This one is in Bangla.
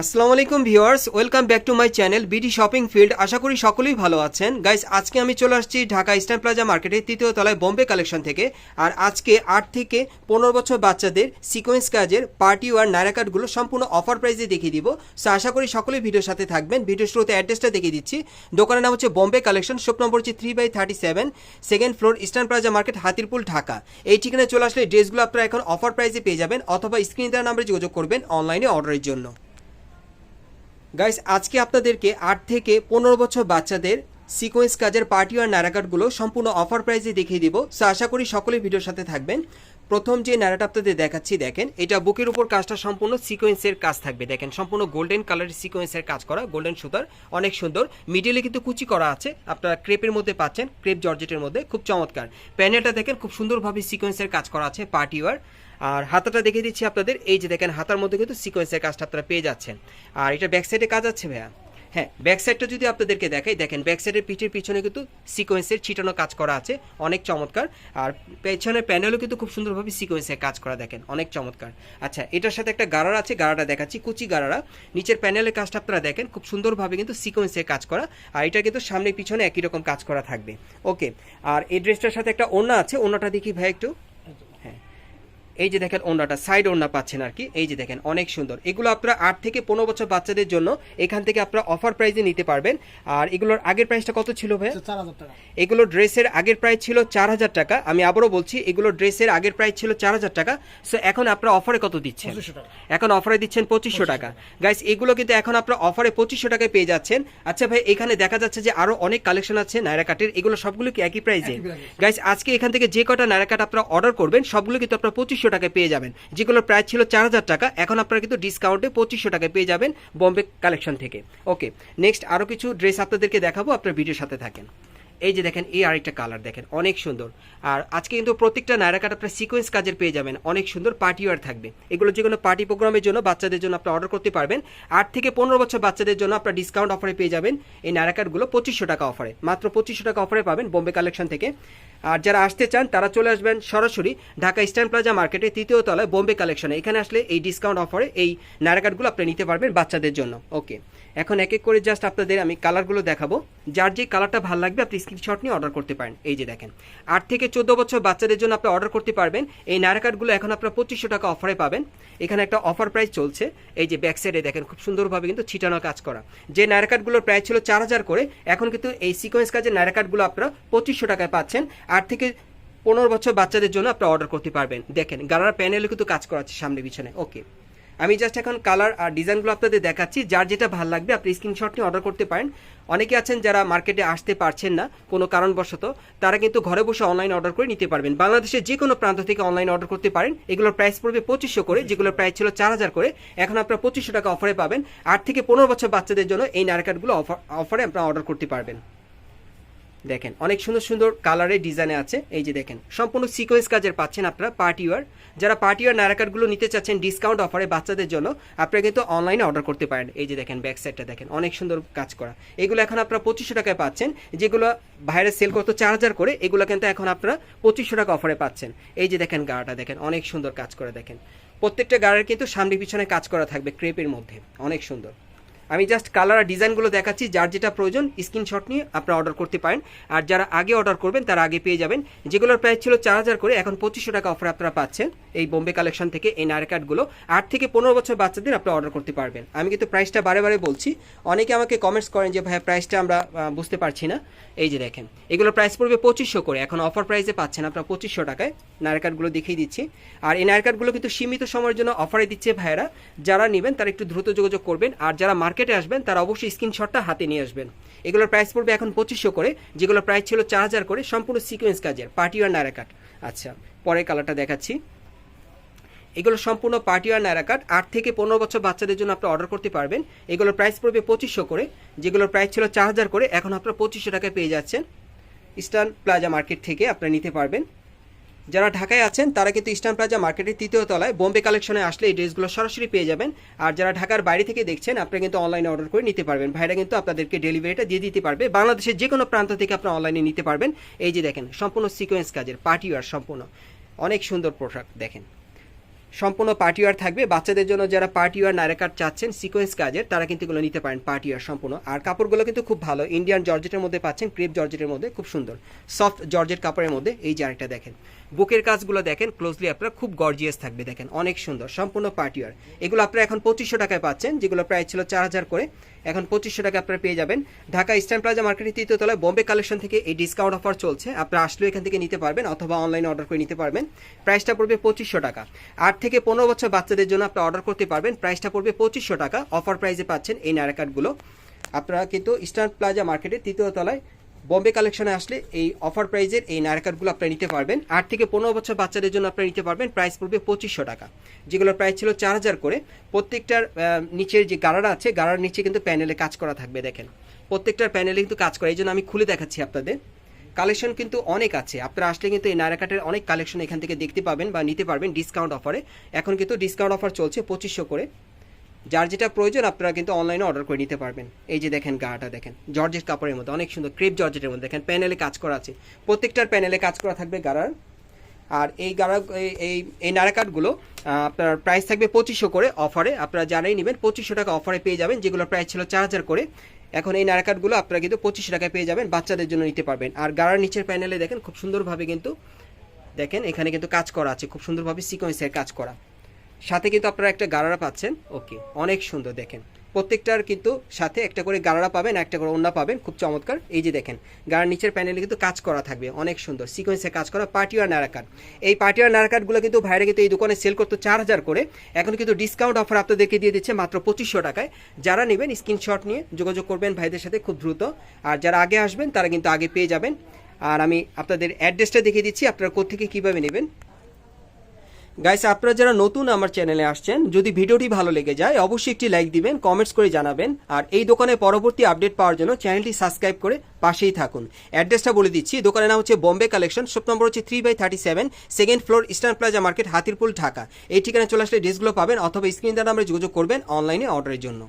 আসসালামু আলাইকুম viewers, welcome back to my channel BD shopping field আশা করি সকলেই ভালো আছেন। গাইস, আজকে আমি চলে আসছি ঢাকা ইস্টার্ন প্লাজা মার্কেটের তৃতীয় তলায় বোম্বে কালেকশন থেকে। আর আজকে আট থেকে পনেরো বছর বাচ্চাদের সিকোয়েন্স কাজের পার্টি ওয়ার নারাকাটগুলো সম্পূর্ণ অফার প্রাইসে দেখিয়ে দিব। সো আশা করি সকলেই ভিডিওর সাথে থাকবেন। ভিডিও শুরুতে অ্যাড্রেসটা দেখিয়ে দিচ্ছি। দোকানের নাম হচ্ছে বোম্বে কালেকশন শপ নম্বর হচ্ছে three by thirty seven second floor eastern plaza market, Hatirpool, Dhaka. এই ঠিকানায় চলে আসলে ড্রেসগুলো আপনারা এখন অফার প্রাইসে পেয়ে যাবেন। অথবা স্ক্রিন দেওয়ার নাম্বারে যোগাযোগ করবেন অনলাইনে অর্ডারের জন্য। গাইস আজকে আপনাদেরকে আট থেকে পনেরো বছর বাচ্চাদের সিকোয়েন্স কাজের পার্টি আর নারাকাটগুলো সম্পূর্ণ অফার প্রাইজে দেখিয়ে দিব। সো আশা করি সকলেই ভিডিওর সাথে থাকবেন। প্রথম যে ন্যারাটা আপনাদের দেখাচ্ছি, দেখেন, এটা বুকের উপর কাজটা সম্পূর্ণ সিকোয়েন্সের কাজ থাকবে। দেখেন, সম্পূর্ণ গোল্ডেন কালারের সিকোয়েন্সের কাজ করা গোল্ডেন সুতার, অনেক সুন্দর। মিডিলে কিন্তু কুচি করা আছে, আপনারা ক্রেপের মধ্যে পাচ্ছেন ক্রেপ জর্জেটের মধ্যে, খুব চমৎকার। প্যানেলটা দেখেন, খুব সুন্দরভাবে সিকোয়েন্সের কাজ করা আছে পার্টি ওয়ার আর হাতাটা দেখিয়ে দিচ্ছি আপনাদের, এই যে দেখেন, হাতার মধ্যে কিন্তু সিকোয়েন্সের কাজটা আপনারা পেয়ে যাচ্ছেন। আর এটা ব্যাক সাইডে কাজ আছে, ভাইয়া? হ্যাঁ ব্যাক সাইডটা যদি আপনাদেরকে দেখাই, দেখেন ব্যাক সাইডের পিঠের পিছনে কিন্তু সিকোয়েন্সের ছিটানো কাজ করা আছে, অনেক চমৎকার। আর পেছনের প্যানেলও কিন্তু খুব সুন্দরভাবে সিকোয়েন্সের কাজ করা, দেখেন, অনেক চমৎকার। আচ্ছা এটার সাথে একটা গাড়ার আছে, গাড়াটা দেখাচ্ছি, কুচি গাড়ারা। নিচের প্যানেলের কাজটা আপনারা দেখেন, খুব সুন্দরভাবে কিন্তু সিকোয়েন্সের কাজ করা, আর এটা কিন্তু সামনে পিছনে একই রকম কাজ করা থাকবে। ওকে আর এই ড্রেসটার সাথে একটা ওড়না আছে, ওড়নাটা দেখি ভাই একটু। এই যে দেখেন ওড়নাটা সাইড ওড়না পাচ্ছেন আর কি এই যে দেখেন অনেক সুন্দর। এগুলো আপনারা আট থেকে পনেরো বছর বাচ্চাদের জন্য এখান থেকে আপনারা অফার প্রাইসে নিতে পারবেন। আর এগুলোর আগের প্রাইসটা কত ছিল ভাই এগুলো ড্রেসের আগের প্রাইস ছিল চার হাজার টাকা। আমি আবারও বলছি এগুলো ড্রেসের আগের প্রাইস ছিল চার হাজার টাকা। সো এখন আপনারা অফারে কত দিচ্ছেন? এখন অফারে দিচ্ছেন পঁচিশশো টাকা। গাইস এগুলো কিন্তু এখন আপনারা অফারে পঁচিশশো টাকায় পেয়ে যাচ্ছেন। আচ্ছা ভাই এখানে দেখা যাচ্ছে যে আরও অনেক কালেকশন আছে নায়রা কাটের এগুলো সবগুলো কি একই price। গাইস আজকে এখান থেকে যে কটা নাইরা কাট আপনারা অর্ডার করবেন সবগুলো কিন্তু আপনারা পঁচিশশো টাকায় পেয়ে যাবেন। যেগুলোর প্রাইস ছিল চার হাজার টাকা, এখন আপনারা কিন্তু ডিসকাউন্টে পঁচিশশো টাকায় পেয়ে যাবেন বম্বে কালেকশন থেকে। ওকে নেক্সট আরও কিছু ড্রেস আপনাদেরকে দেখাবো, আপনার ভিডিওর সাথে থাকেন। এই যে দেখেন, এই আরেকটা কালার দেখেন, অনেক সুন্দর। আর আজকে কিন্তু প্রত্যেকটা নায়রা কাট আপনার সিকোয়েন্স কাজের পেয়ে যাবেন, অনেক সুন্দর পার্টি ওয়ার থাকবে। এগুলো যে কোনো পার্টি প্রোগ্রামের জন্য বাচ্চাদের জন্য আপনি অর্ডার করতে পারবেন। আট থেকে পনেরো বছর বাচ্চাদের জন্য আপনার ডিসকাউন্ট অফারে পেয়ে যাবেন। এই নায়রা কাটগুলো পঁচিশশো টাকা অফারে মাত্র পঁচিশশো টাকা অফারে পাবেন বোম্বে কালেকশন থেকে। আর যারা আসতে চান, তারা চলে আসবেন সরাসরি ঢাকা ইস্টার্ন প্লাজা মার্কেটে তৃতীয় তলায় বোম্বে কালেকশনে। এখানে আসলে এই ডিসকাউন্ট অফারে এই নায়রা কাটগুলো আপনি নিতে পারবেন বাচ্চাদের জন্য। ওকে, এখন এক এক করে জাস্ট আপনাদের আমি কালারগুলো দেখাবো। যার যে কালারটা ভালো লাগবে, আপনি স্ক্রিনশট নিয়ে অর্ডার করতে পারেন। এই যে দেখেন, আট থেকে চোদ্দ বছর বাচ্চাদের জন্য আপনি অর্ডার করতে পারবেন। এই নায়রা কার্ডগুলো এখন আপনার পঁচিশশো টাকা অফারে পাবেন। এখানে একটা অফার প্রাইস চলছে। এই যে ব্যাক সাইডে দেখেন, খুব সুন্দরভাবে কিন্তু ছিটানো কাজ করা। যে নায়রা কার্ডগুলোর প্রাইস ছিল চার হাজার করে, এখন কিন্তু এই সিকোয়েন্স কাজের নায়রা কার্ডগুলো আপনারা পঁচিশশো টাকায় পাচ্ছেন। আট থেকে পনেরো বছর বাচ্চাদের জন্য আপনি অর্ডার করতে পারবেন। দেখেন, গালার প্যানেলে কিন্তু কাজ করা আছে সামনে পিছনে। ওকে আমি জাস্ট এখন কালার আর ডিজাইনগুলো আপনাদের দেখাচ্ছি। যার যেটা ভালো লাগবে আপনি স্ক্রিনশট নিয়ে অর্ডার করতে পারেন। অনেকে আছেন যারা মার্কেটে আসতে পারছেন না, কোনো কারণবশত, তারা কিন্তু ঘরে বসে অনলাইন অর্ডার করে নিতে পারবেন। বাংলাদেশের যে কোনো প্রান্ত থেকে অনলাইন অর্ডার করতে পারেন। এগুলোর প্রাইস পড়বে পঁচিশশো করে, যেগুলোর প্রাইস ছিল চার হাজার করে। এখন আপনারা পঁচিশশো টাকা অফারে পাবেন। আট থেকে পনেরো বছর বাচ্চাদের জন্য এই নারকাটগুলো অফার অফারে আপনারা অর্ডার করতে পারবেন। দেখেন, অনেক সুন্দর সুন্দর কালারের ডিজাইনে আছে। এই যে দেখেন, সম্পূর্ণ সিকোয়েন্স কাজের পাচ্ছেন আপনারা পার্টি ওয়ার যারা পার্টি ওয়ার নারাকারগুলো নিতে চাচ্ছেন ডিসকাউন্ট অফারে বাচ্চাদের জন্য, আপনারা কিন্তু অনলাইনে অর্ডার করতে পারেন। এই যে দেখেন ব্যাক সাইডটা দেখেন, অনেক সুন্দর কাজ করা। এগুলো এখন আপনারা পঁচিশশো টাকায় পাচ্ছেন, যেগুলো বাইরে সেল করতো চার হাজার করে, এগুলো কিন্তু এখন আপনারা পঁচিশশো টাকা অফারে পাচ্ছেন। এই যে দেখেন গাড়াটা দেখেন, অনেক সুন্দর কাজ করে দেখেন। প্রত্যেকটা গাড়ির কিন্তু সামনে পিছনে কাজ করা থাকবে ক্রেপের মধ্যে। অনেক সুন্দর। আমি জাস্ট কালার আর ডিজাইনগুলো দেখাচ্ছি, যার যেটা প্রয়োজন স্ক্রিনশট নিয়ে আপনারা অর্ডার করতে পারেন। আর যারা আগে অর্ডার করবেন, তারা আগে পেয়ে যাবেন। যেগুলোর প্রাইস ছিল চার হাজার করে, এখন পঁচিশশো টাকা অফার আপনারা পাচ্ছেন। এই বোম্বে কালেকশন থেকে এই নারে কার্ডগুলো আট থেকে পনেরো বছর বাচ্চাদের আপনারা অর্ডার করতে পারবেন। আমি কিন্তু প্রাইসটা বারে বারে বলছি। অনেকে আমাকে কমেন্টস করেন যে ভাই প্রাইসটা আমরা বুঝতে পারছি না। এই যে দেখেন, এগুলোর প্রাইস পড়বে পঁচিশশো করে। এখন অফার প্রাইসে পাচ্ছেন আপনারা পঁচিশশো টাকায়। নারে কার্ডগুলো দেখিয়ে দিচ্ছি। আর এই নারে কার্ডগুলো কিন্তু সীমিত সময়ের জন্য অফারে দিচ্ছে ভাইয়েরা। যারা নেবেন, তারা একটু দ্রুত যোগাযোগ করবেন। আর যারা মার্কেটে আসবেন, তারা অবশ্যই স্ক্রিনশটটা হাতে নিয়ে আসবেন। এগুলোর প্রাইস পড়বে এখন পঁচিশশো করে, যেগুলোর প্রাইস ছিল চার হাজার করে, সম্পূর্ণ সিকোয়েন্স কাজের পার্টি আর নারা কাট আচ্ছা পরের কালারটা দেখাচ্ছি। এগুলো সম্পূর্ণ পার্টি আর নায়রা কাট আট থেকে পনেরো বছর বাচ্চাদের জন্য আপনি অর্ডার করতে পারবেন। এগুলোর প্রাইস পড়বে পঁচিশশো করে, যেগুলোর প্রাইস ছিল চার হাজার করে, এখন আপনারা পঁচিশশো টাকায় পেয়ে যাচ্ছেন। ইস্টার্ন প্লাজা মার্কেট থেকে আপনারা নিতে পারবেন। যারা ঢাকায় আছেন, তারা কিন্তু ইস্টার্ন প্লাজা মার্কেটের তৃতীয় তলায় বোম্বে কালেকশনে আসলে এই ড্রেসগুলো সরাসরি পেয়ে যাবেন। আর যারা ঢাকার বাইরে থেকে দেখছেন, আপনারা কিন্তু অনলাইনে অর্ডার করে নিতে পারবেন। ভাইরা কিন্তু আপনাদেরকে ডেলিভারিটা দিয়ে দিতে পারবে। বাংলাদেশের যে কোনো প্রান্ত থেকে আপনারা অনলাইনে নিতে পারবেন। এই যে দেখেন, সম্পূর্ণ সিকোয়েন্স কাজের পার্টি ওয়ার সম্পূর্ণ। অনেক সুন্দর পোশাক দেখেন। সম্পূর্ণ পার্টিওয়ার থাকবে। বাচ্চাদের জন্য যারা পার্টিওয়ার নাইরা কাট চাচ্ছেন সিকোয়েন্স কাজের, তারা কিন্তু এগুলো নিতে পারেন পার্টিওয়ার সম্পূর্ণ। আর কাপড়গুলো কিন্তু খুব ভালো। ইন্ডিয়ান জর্জেটের মধ্যে পাচ্ছেন ক্রেপ জর্জেটের মধ্যে। খুব সুন্দর। সফট জর্জেট কাপড়ের মধ্যে। এই যে আরেকটা দেখেন। বুকের কাজগুলো দেখেন ক্লোজলি আপনারা খুব গর্জিয়াস থাকবে দেখেন, অনেক সুন্দর, সম্পূর্ণ পার্টিওয়ার। এগুলো আপনারা এখন পঁচিশশো টাকায় পাচ্ছেন, যেগুলো প্রায় ছিল চার হাজার করে। এখন পঁচিশশো টাকা আপনারা পেয়ে যাবেন। ঢাকা ইস্টার্ন প্লাজা মার্কেটের তৃতীয় তলায় বোম্বে কালেকশন থেকে এই ডিসকাউন্ট অফার চলছে। আপনারা আসলেও এখান থেকে নিতে পারবেন অথবা অনলাইনে অর্ডার করে নিতে পারবেন। প্রাইসটা পড়বে পঁচিশশো টাকা। আট থেকে পনেরো বছর বাচ্চাদের জন্য আপনারা অর্ডার করতে পারবেন। প্রাইসটা পড়বে পঁচিশশো টাকা। অফার প্রাইসে পাচ্ছেন এই নারা কার্ডগুলো আপনারা কিন্তু ইস্টার্ন প্লাজা মার্কেটের তৃতীয় তলায় বম্বে কালেকশনে আসলে এই অফার প্রাইজের এই নারা কার্ডগুলো আপনারা নিতে পারবেন। আট থেকে পনেরো বছর বাচ্চাদের জন্য আপনারা নিতে পারবেন। প্রাইস পড়বে পঁচিশশো টাকা। যেগুলোর প্রাইস ছিল চার হাজার করে, প্রত্যেকটার নিচের যে গাড়ারা আছে গাড়ার নিচে কিন্তু প্যানেলে কাজ করা থাকবে, দেখেন। প্রত্যেকটার প্যানেলে কিন্তু কাজ করে। এই জন্য আমি খুলে দেখাচ্ছি আপনাদের। কালেকশন কিন্তু অনেক আছে। আপনারা আসলে কিন্তু এই নারাকাটের অনেক কালেকশন এখান থেকে দেখতে পাবেন বা নিতে পারবেন ডিসকাউন্ট অফারে এখন কিন্তু ডিসকাউন্ট অফার চলছে পঁচিশশো করে। যার যেটা প্রয়োজন, আপনারা কিন্তু অনলাইনে অর্ডার করে নিতে পারবেন। এই যে দেখেন গাটা দেখেন জর্জেট কাপড়ের মধ্যে অনেক সুন্দর ক্রেপ জর্জেটের মধ্যে দেখেন প্যানেলে কাজ করা আছে। প্রত্যেকটার প্যানেলে কাজ করা থাকবে গাড়ার। আর এই গাড়া, এই- এই নারাকাটগুলো আপনার প্রাইস থাকবে পঁচিশশো করে অফারে আপনারা জানাই নেবেন, পঁচিশশো টাকা অফারে পেয়ে যাবেন, যেগুলো প্রাইস ছিল চার হাজার করে। এখন এই নারাকাটগুলো আপনারা কিন্তু পঁচিশশো টাকায় পেয়ে যাবেন, বাচ্চাদের জন্য নিতে পারবেন। আর গাড়ার নিচের প্যানেলে দেখেন, খুব সুন্দরভাবে কিন্তু, দেখেন, এখানে কিন্তু কাজ করা আছে, খুব সুন্দরভাবে সিকোয়েন্সের কাজ করা। সাথে কিন্তু আপনারা একটা গাড়ারা পাচ্ছেন। ওকে, অনেক সুন্দর দেখেন। প্রত্যেকটার কিন্তু সাথে একটা করে গাড়ারা পাবেন একটা করে ওন্না পাবেন, খুব চমৎকার। এই যে দেখেন গাড়ার নিচের প্যানেলে কিন্তু কাজ করা থাকবে, অনেক সুন্দর। সিকোয়েন্সে কাজ করা পার্টিওয়ার নারাকাট এই পার্টিওয়ার নারাকাটগুলো কিন্তু ভাইরা কিন্তু এই দোকানে সেল করতো চার হাজার করে। এখন কিন্তু ডিসকাউন্ট অফার আপনাদেরকে দিয়ে দিচ্ছে মাত্র পঁচিশশো টাকায়। যারা নেবেন স্ক্রিনশট নিয়ে যোগাযোগ করবেন ভাইদের সাথে খুব দ্রুত। আর যারা আগে আসবেন, তারা কিন্তু আগে পেয়ে যাবেন। আর আমি আপনাদের অ্যাড্রেসটা দেখিয়ে দিচ্ছি, আপনারা কোথেকে কীভাবে নেবেন। গাইস আপনারা যারা নতুন আমার চ্যানেলে আসছেন, যদি ভিডিওটি ভালো লেগে যায়, অবশ্যই একটি লাইক দিবেন কমেন্টস করে জানাবেন, আর এই দোকানে পরবর্তী আপডেট পাওয়ার জন্য চ্যানেলটি সাবস্ক্রাইব করে পাশেই থাকুন। অ্যাড্রেসটা বলে দিচ্ছি, দোকানের নাম হচ্ছে বোম্বে কালেকশন শপ নম্বর হচ্ছে three by thirty seven second floor eastern plaza market Hatirpool, Dhaka. এই ঠিকানায় চলে আসলে ড্রেসগুলো পাবেন, অথবা স্ক্রিন দ্বারা আমরা যোগাযোগ করবেন অনলাইনে অর্ডারের জন্য।